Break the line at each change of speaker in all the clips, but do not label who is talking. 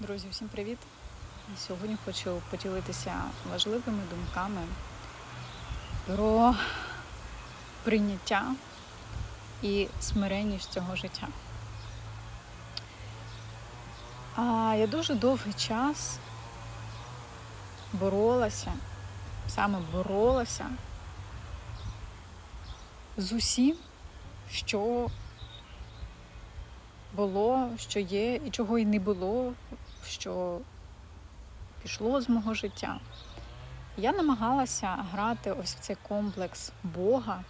Друзі, всім привіт! Сьогодні хочу поділитися важливими думками про прийняття і смиренність цього життя. А я дуже довгий час боролася, саме боролася з усім, що було, що є, і чого й не було, що пішло з мого життя. Я намагалася грати ось в цей комплекс Бога,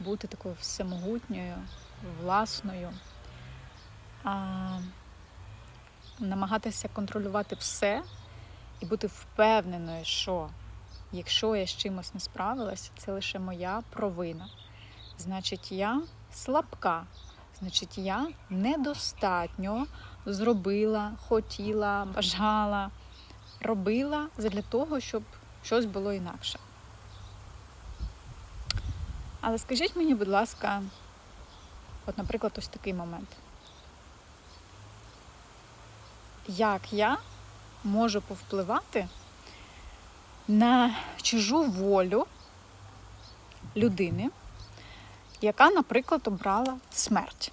бути такою всемогутньою, власною, а, намагатися контролювати все і бути впевненою, що якщо я з чимось не справилася, це лише моя провина. Значить, я слабка. Значить, я недостатньо зробила, хотіла, бажала, робила для того, щоб щось було інакше. Але скажіть мені, будь ласка, от, наприклад, ось такий момент. Як я можу повпливати на чужу волю людини, яка, наприклад, обрала смерть,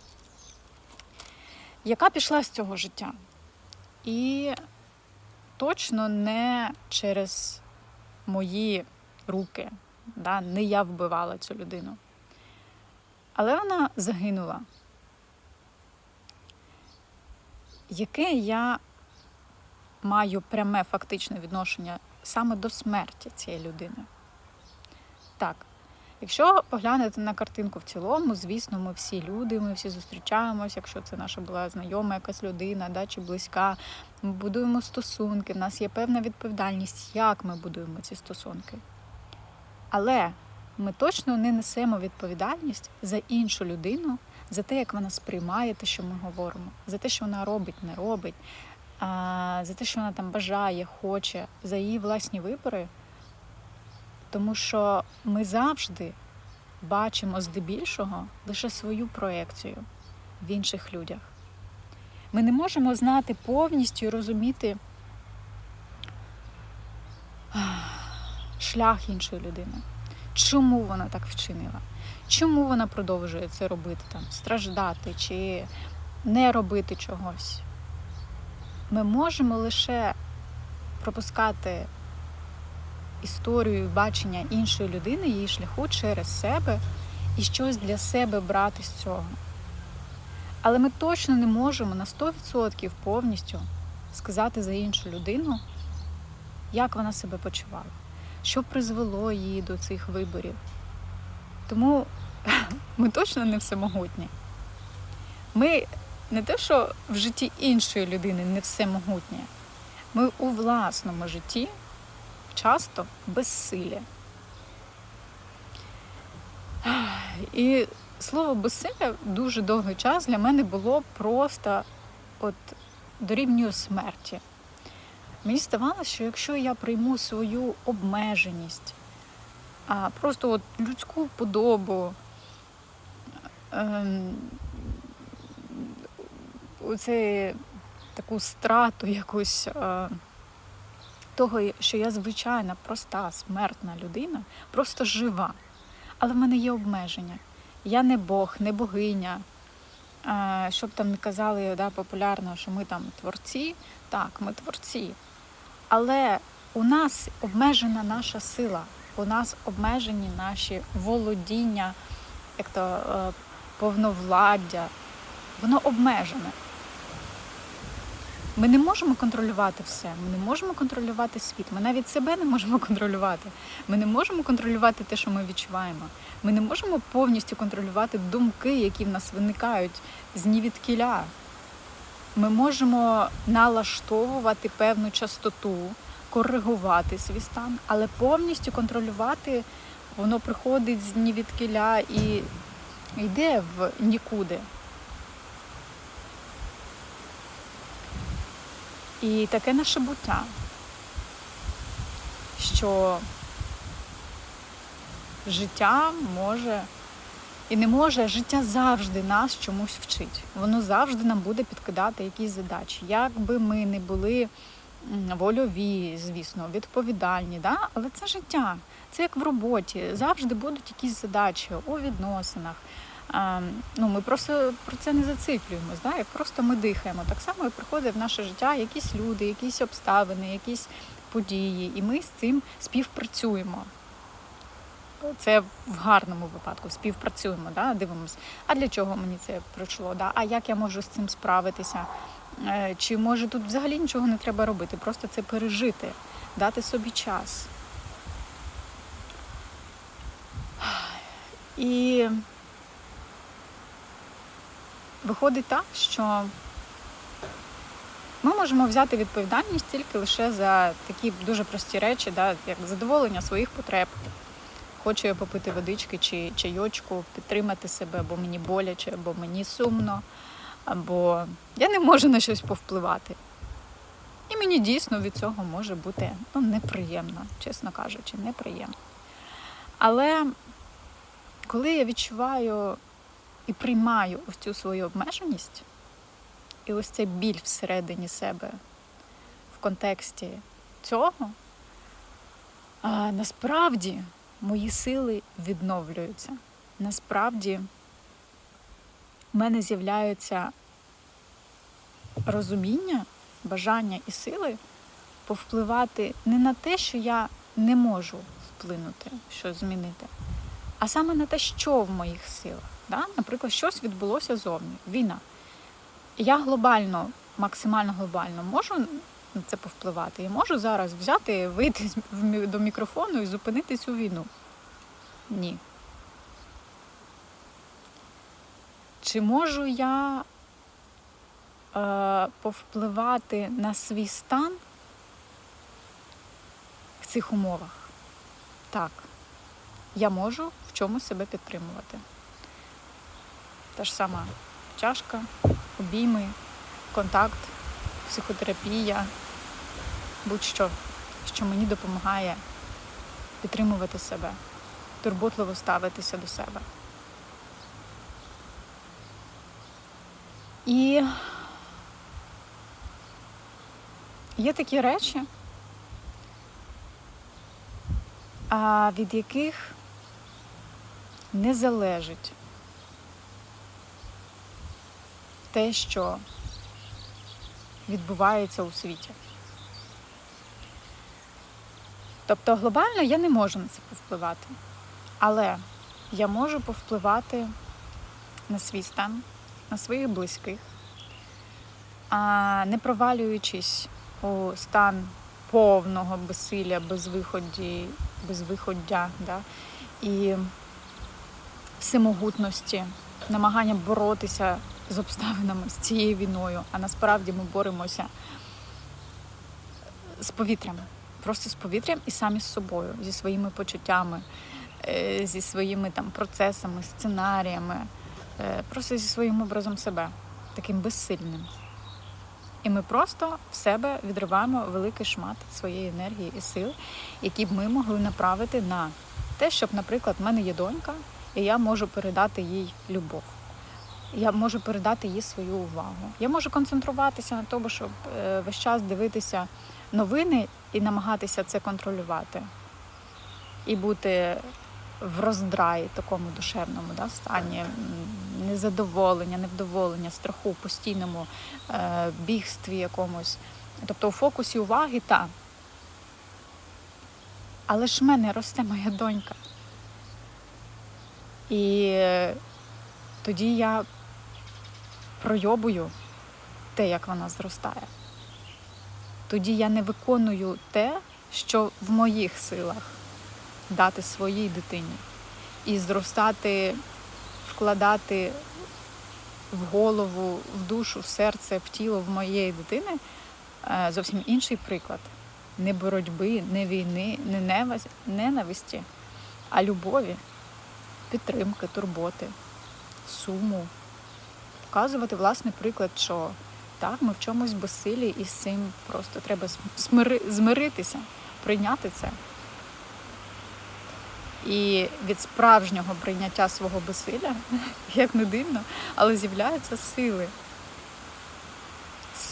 яка пішла з цього життя. І точно не через мої руки, да, не я вбивала цю людину. Але вона загинула. Яке я маю пряме фактичне відношення саме до смерті цієї людини? Так, Якщо поглянути на картинку в цілому, звісно, ми всі люди, ми всі зустрічаємося, якщо це наша була знайома якась людина, да, чи близька, ми будуємо стосунки, в нас є певна відповідальність, як ми будуємо ці стосунки. Але ми точно не несемо відповідальність за іншу людину, за те, як вона сприймає те, що ми говоримо, за те, що вона робить, не робить, за те, що вона там бажає, хоче, за її власні вибори. Тому що ми завжди бачимо здебільшого лише свою проекцію в інших людях. Ми не можемо знати повністю і розуміти шлях іншої людини. Чому вона так вчинила? Чому вона продовжує це робити, там, страждати чи не робити чогось? Ми можемо лише пропускати історію бачення іншої людини, її шляху через себе і щось для себе брати з цього. Але ми точно не можемо на 100% повністю сказати за іншу людину, як вона себе почувала, що призвело її до цих виборів. Тому ми точно не всемогутні. Ми не те, що в житті іншої людини не всемогутні, ми у власному житті часто безсилля. І слово безсилля дуже довгий час для мене було просто от дорівнює смерті. Мені здавалося, що якщо я прийму свою обмеженість, а просто от людську подобу, ем, оце таку страту якусь. Е, того, що я звичайна, проста, смертна людина, просто жива. Але в мене є обмеження. Я не Бог, не богиня. Щоб там не казали да, популярно, що ми там творці, так, ми творці. Але у нас обмежена наша сила, у нас обмежені наші володіння, як то е, повновладдя. Воно обмежене. Ми не можемо контролювати все. Ми не можемо контролювати світ. Ми навіть себе не можемо контролювати. Ми не можемо контролювати те, що ми відчуваємо. Ми не можемо повністю контролювати думки, які в нас виникають з нівідкіля. Ми можемо налаштовувати певну частоту, коригувати свій стан, але повністю контролювати воно приходить з нівідкіля і йде в нікуди. І таке наше буття, що життя може І не може життя завжди нас чомусь вчить. Воно завжди нам буде підкидати якісь задачі. Як би ми не були вольові, звісно, відповідальні, да? але це життя. Це як в роботі. Завжди будуть якісь задачі у відносинах. Ну, ми просто про це не зациклюємось, да? просто ми дихаємо. Так само і приходить в наше життя якісь люди, якісь обставини, якісь події, і ми з цим співпрацюємо. Це в гарному випадку співпрацюємо, да? дивимося, а для чого мені це прийшло? Да? А як я можу з цим справитися? Е, Чи може тут взагалі нічого не треба робити? Просто це пережити, дати собі час. І виходить так, що ми можемо взяти відповідальність тільки лише за такі дуже прості речі, да, як задоволення своїх потреб. Хочу я попити водички чи чайочку, підтримати себе, бо мені боляче, або мені сумно, або я не можу на щось повпливати. І мені дійсно від цього може бути ну, неприємно, чесно кажучи, неприємно. Але коли я відчуваю і приймаю ось цю свою обмеженість, і ось цей біль всередині себе в контексті цього, а, насправді мої сили відновлюються. Насправді в мене з'являються розуміння, бажання і сили повпливати не на те, що я не можу вплинути, щось змінити, а саме на те, що в моїх силах. Да? Наприклад, щось відбулося зовні, війна. Я глобально, максимально глобально можу на це повпливати. Я можу зараз взяти, вийти до мікрофону і зупинити цю війну. Ні. Чи можу я е, повпливати на свій стан в цих умовах? Так. Я можу в чомусь себе підтримувати. Та ж сама чашка, обійми, контакт, психотерапія, будь-що, що мені допомагає підтримувати себе, турботливо ставитися до себе. І є такі речі, від яких не залежить те, що відбувається у світі. Тобто глобально я не можу на це повпливати. Але я можу повпливати на свій стан, на своїх близьких, а не провалюючись у стан повного безсилля, безвиході, безвиходдя да? і всемогутності, намагання боротися з обставинами, з цією війною, а насправді ми боремося з повітрям, просто з повітрям і самі з собою, зі своїми почуттями, е, зі своїми там процесами, сценаріями, е, просто зі своїм образом себе, таким безсильним. І ми просто в себе відриваємо великий шмат своєї енергії і сил, які б ми могли направити на те, щоб, наприклад, в мене є донька, і я можу передати їй любов. Я можу передати їй свою увагу. Я можу концентруватися на тому, щоб е, весь час дивитися новини і намагатися це контролювати. І бути в роздраї такому душевному да, стані, незадоволення, невдоволення, страху, постійному е, бігстві якомусь. Тобто у фокусі уваги та. Але ж в мене росте моя донька. І е, тоді я пройобую те, як вона зростає. Тоді я не виконую те, що в моїх силах дати своїй дитині. І зростати, вкладати в голову, в душу, в серце, в тіло в моєї дитини е, зовсім інший приклад. Не боротьби, не війни, не ненависті, а любові, підтримки, турботи, суму. Показувати власний приклад, що так, ми в чомусь безсилі, і з цим просто треба смири- змиритися, прийняти це. І від справжнього прийняття свого безсилля, як не дивно, але з'являються сили.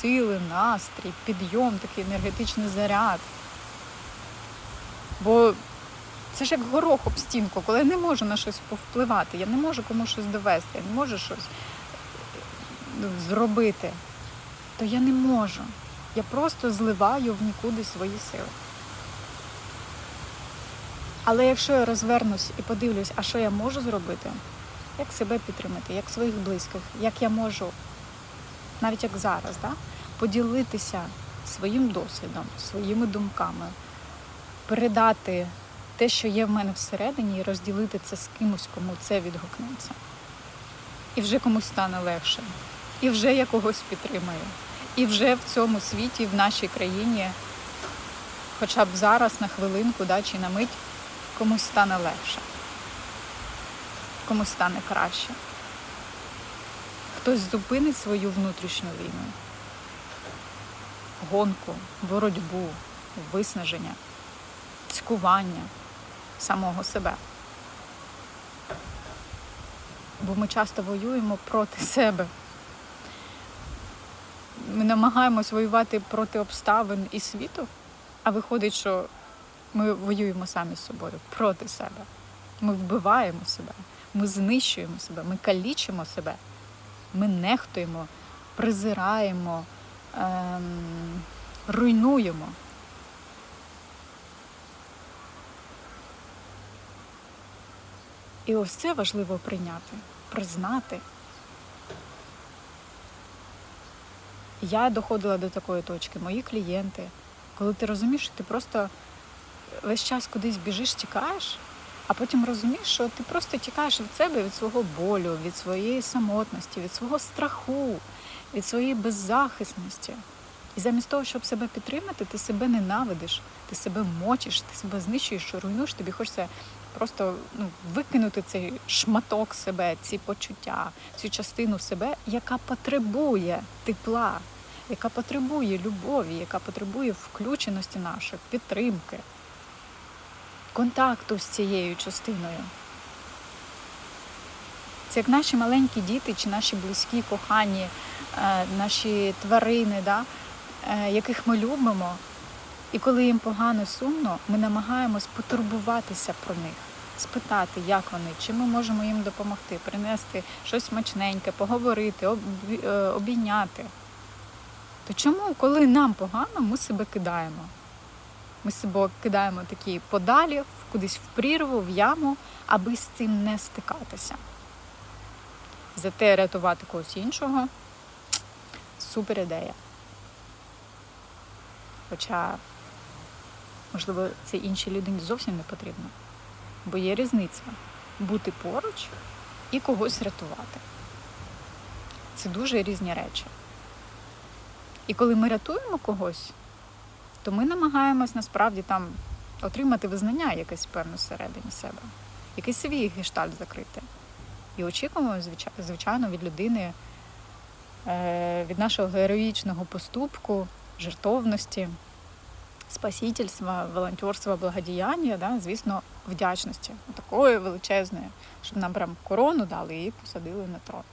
Сили, настрій, підйом, такий енергетичний заряд. Бо це ж як горох об стінку, коли я не можу на щось повпливати, я не можу комусь щось довести, я не можу щось зробити, то я не можу. Я просто зливаю в нікуди свої сили. Але якщо я розвернусь і подивлюсь, а що я можу зробити, як себе підтримати, як своїх близьких, як я можу, навіть як зараз, да, поділитися своїм досвідом, своїми думками, передати те, що є в мене всередині, і розділити це з кимось, кому це відгукнеться. І вже комусь стане легше, і вже я когось підтримаю. І вже в цьому світі, в нашій країні, хоча б зараз на хвилинку да, чи на мить, комусь стане легше, комусь стане краще. Хтось зупинить свою внутрішню війну, гонку, боротьбу, виснаження, цькування самого себе. Бо ми часто воюємо проти себе. Ми намагаємось воювати проти обставин і світу, а виходить, що ми воюємо самі з собою проти себе. Ми вбиваємо себе, ми знищуємо себе, ми калічимо себе, ми нехтуємо, презираємо, ем, руйнуємо. І ось це важливо прийняти, признати. Я доходила до такої точки, мої клієнти, коли ти розумієш, що ти просто весь час кудись біжиш, тікаєш, а потім розумієш, що ти просто тікаєш від себе, від свого болю, від своєї самотності, від свого страху, від своєї беззахисності. І замість того, щоб себе підтримати, ти себе ненавидиш, ти себе мочиш, ти себе знищуєш, руйнуєш, тобі хочеться просто ну, викинути цей шматок себе, ці почуття, цю частину себе, яка потребує тепла, яка потребує любові, яка потребує включеності нашої, підтримки, контакту з цією частиною. Це як наші маленькі діти чи наші близькі, кохані, е, наші тварини, да, е, яких ми любимо. І коли їм погано сумно, ми намагаємось потурбуватися про них, спитати, як вони, чи ми можемо їм допомогти, принести щось смачненьке, поговорити, е, обійняти. То чому, коли нам погано, ми себе кидаємо? Ми себе кидаємо такі подалі, кудись в прірву, в яму, аби з цим не стикатися. Зате рятувати когось іншого супер ідея. Хоча, можливо, це іншій людині зовсім не потрібно. Бо є різниця бути поруч і когось рятувати. Це дуже різні речі. І коли ми рятуємо когось, то ми намагаємось насправді там отримати визнання якесь певне всередині себе, якийсь свій гештальт закрити. І очікуємо, звичайно, від людини, е, від нашого героїчного поступку, жертовності, спасительства, волонтерства, благодіяння, да, звісно, вдячності. Такої величезної, щоб нам прям корону дали і посадили на трон.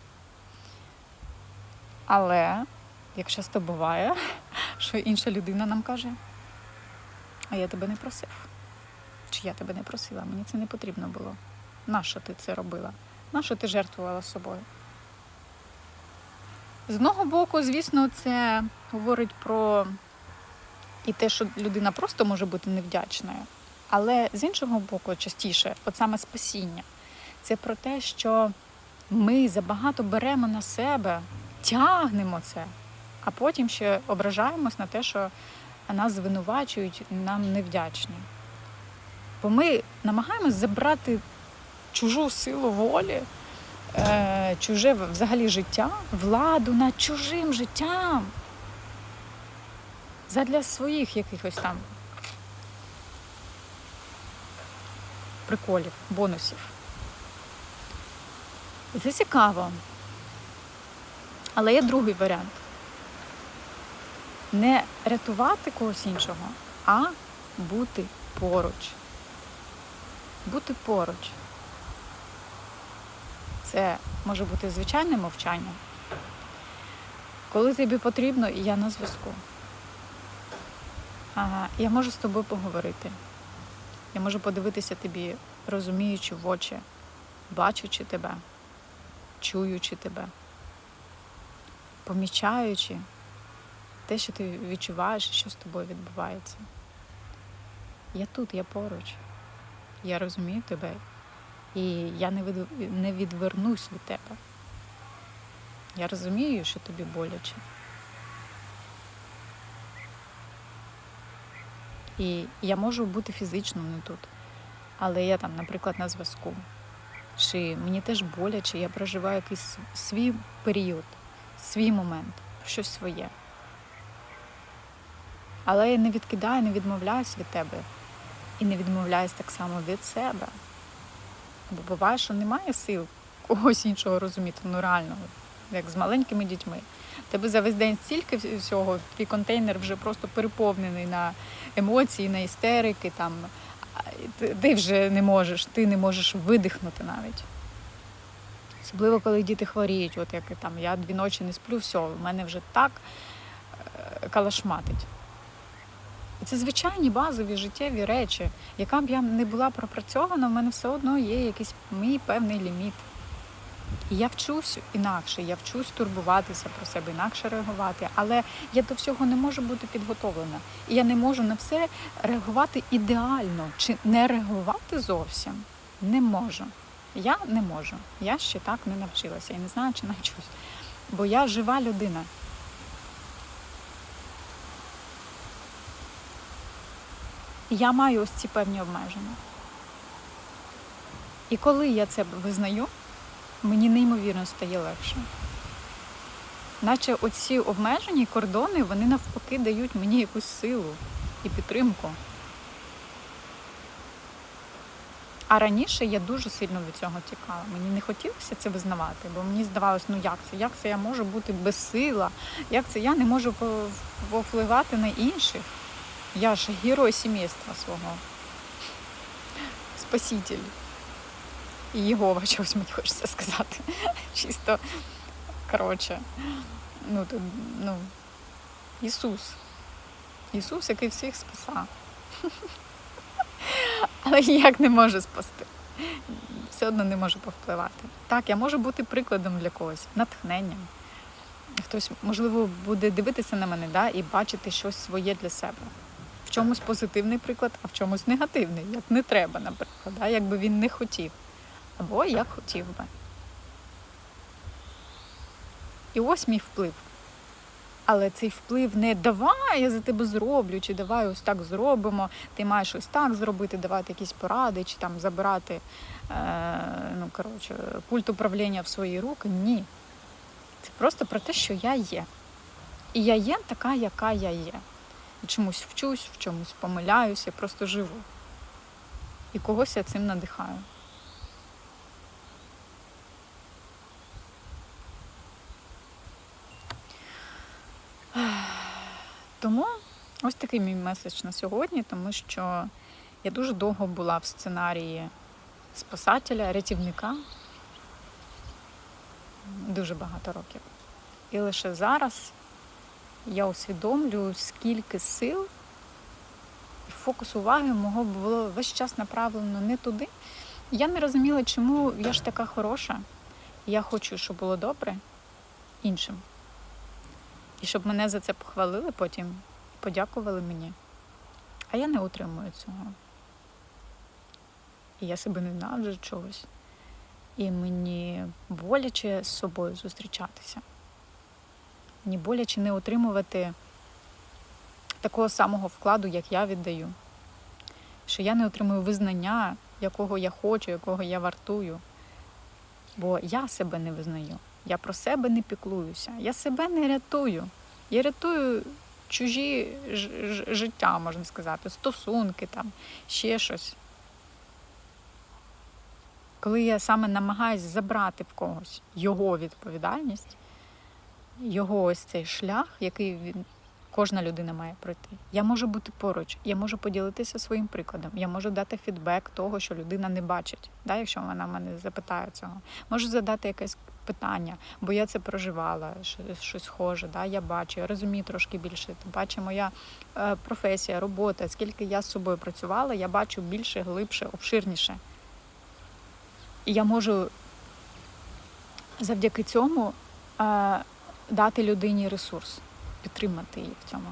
Але, як часто буває, що інша людина нам каже, а я тебе не просив. Чи я тебе не просила? Мені це не потрібно було. Нащо ти це робила? Нащо ти жертвувала собою? З одного боку, звісно, це говорить про і те, що людина просто може бути невдячною. Але з іншого боку, частіше, от саме спасіння, це про те, що ми забагато беремо на себе, тягнемо це, а потім ще ображаємось на те, що нас звинувачують, нам невдячні. Бо ми намагаємось забрати чужу силу волі, е, чуже взагалі життя, владу над чужим життям. Задля своїх якихось там приколів, бонусів. І це цікаво. Але є другий варіант. Не рятувати когось іншого, а бути поруч. бути поруч. Це може бути звичайне мовчання. Коли тобі потрібно, і я на зв'язку. Ага, я можу з тобою поговорити. Я можу подивитися тобі, розуміючи в очі, бачучи тебе, чуючи тебе, помічаючи те, що ти відчуваєш, що з тобою відбувається. Я тут, я поруч. Я розумію тебе. І я не, від... не відвернусь від тебе. Я розумію, що тобі боляче. І я можу бути фізично не тут. Але я там, наприклад, на зв'язку. Чи мені теж боляче, я проживаю якийсь свій період, свій момент, щось своє. Але я не відкидаю, не відмовляюсь від тебе. І не відмовляюсь так само від себе. Бо буває, що немає сил когось іншого розуміти, ну реально, як з маленькими дітьми. Тебе за весь день стільки всього, твій контейнер вже просто переповнений на емоції, на істерики. Там. ти- вже не можеш, ти не можеш видихнути навіть. Особливо, коли діти хворіють, от як там я дві ночі не сплю, все, в мене вже так е, калашматить. Це звичайні базові життєві речі. Яка б я не була пропрацьована, в мене все одно є якийсь мій певний ліміт. Я вчусь інакше, я вчусь турбуватися про себе, інакше реагувати. Але я до всього не можу бути підготовлена. І я не можу на все реагувати ідеально чи не реагувати зовсім. Не можу. Я не можу. Я ще так не навчилася і не знаю, чи навчусь. Бо я жива людина. Я маю ось ці певні обмеження. І коли я це визнаю, мені неймовірно стає легше. Наче оці обмежені кордони, вони навпаки дають мені якусь силу і підтримку. А раніше я дуже сильно від цього тікала. Мені не хотілося це визнавати, бо мені здавалось, ну як це? Як це я можу бути безсила? Як це я не можу по- повпливати на інших? Я ж герой сімейства свого. Спаситель. І Єгова, чогось мені хочеться сказати. Чисто, коротше, ну, тут, ну, Ісус. Ісус, який всіх спасав. Але ніяк не може спасти. Все одно не може повпливати. Так, я можу бути прикладом для когось, натхненням. Хтось, можливо, буде дивитися на мене да, і бачити щось своє для себе. В чомусь позитивний приклад, а в чомусь негативний, як не треба, наприклад, да, якби він не хотів. Або як хотів би. І ось мій вплив. Але цей вплив не давай, я за тебе зроблю, чи давай ось так зробимо, ти маєш ось так зробити, давати якісь поради, чи там забирати е, ну, коротше, пульт управління в свої руки. Ні. Це просто про те, що я є. І я є така, яка я є. І чомусь вчусь, в чомусь помиляюсь, я просто живу. І когось я цим надихаю. Тому ось такий мій меседж на сьогодні, тому що я дуже довго була в сценарії спасателя, рятівника. Дуже багато років. І лише зараз я усвідомлюю, скільки сил і фокус уваги мого було весь час направлено не туди. Я не розуміла, чому я ж така хороша. Я хочу, щоб було добре іншим. І щоб мене за це похвалили потім, подякували мені. А я не отримую цього. І я себе ненавиджу чогось. І мені боляче з собою зустрічатися. Мені боляче не отримувати такого самого вкладу, як я віддаю. Що я не отримую визнання, якого я хочу, якого я вартую. Бо я себе не визнаю. Я про себе не піклуюся. Я себе не рятую. Я рятую чужі життя, можна сказати, стосунки, там, ще щось. Коли я саме намагаюсь забрати в когось його відповідальність, його ось цей шлях, який він Кожна людина має пройти. Я можу бути поруч, я можу поділитися своїм прикладом, я можу дати фідбек того, що людина не бачить, да, якщо вона мене запитає цього. Можу задати якесь питання, бо я це проживала, щось- схоже, да, я бачу, я розумію трошки більше. Тим паче моя е, професія, робота, скільки я з собою працювала, я бачу більше, глибше, обширніше. І я можу завдяки цьому е, дати людині ресурс, підтримати її в цьому.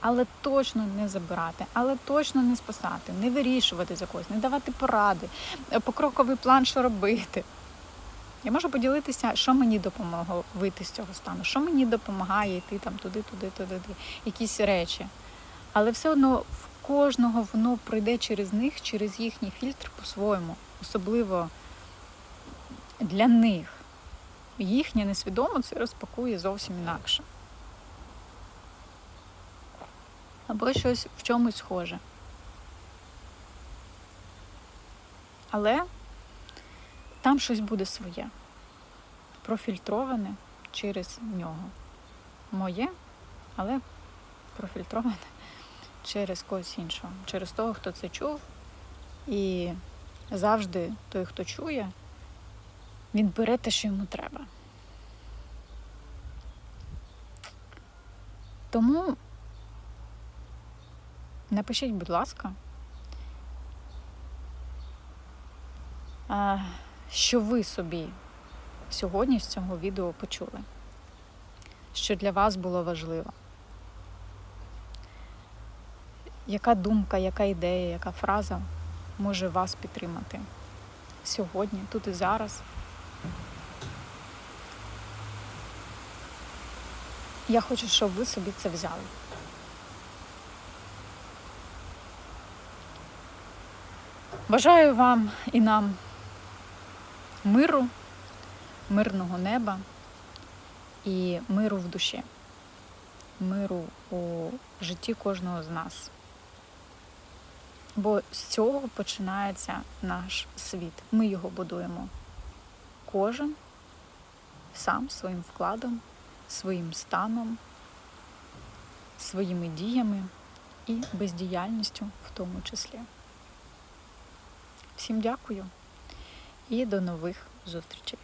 Але точно не забирати, але точно не спасати, не вирішувати за когось, не давати поради, е, покроковий план, що робити. Я можу поділитися, що мені допомогло вийти з цього стану, що мені допомагає йти там туди, туди, туди, туди, якісь речі. Але все одно в кожного воно пройде через них, через їхній фільтр по-своєму, особливо для них. Їхнє несвідомо це розпакує зовсім інакше. Або щось в чомусь схоже. Але там щось буде своє, профільтроване через нього. Моє, але профільтроване через когось іншого, через того, хто це чув. І завжди той, хто чує, він бере те, що йому треба. Тому напишіть, будь ласка, що ви собі сьогодні з цього відео почули, що для вас було важливо. Яка думка, яка ідея, яка фраза може вас підтримати сьогодні, тут і зараз? Я хочу, щоб ви собі це взяли. Бажаю вам і нам миру, мирного неба і миру в душі, миру у житті кожного з нас. Бо з цього починається наш світ. Ми його будуємо. Кожен сам своїм вкладом, своїм станом, своїми діями і бездіяльністю в тому числі. Всім дякую і до нових зустрічей.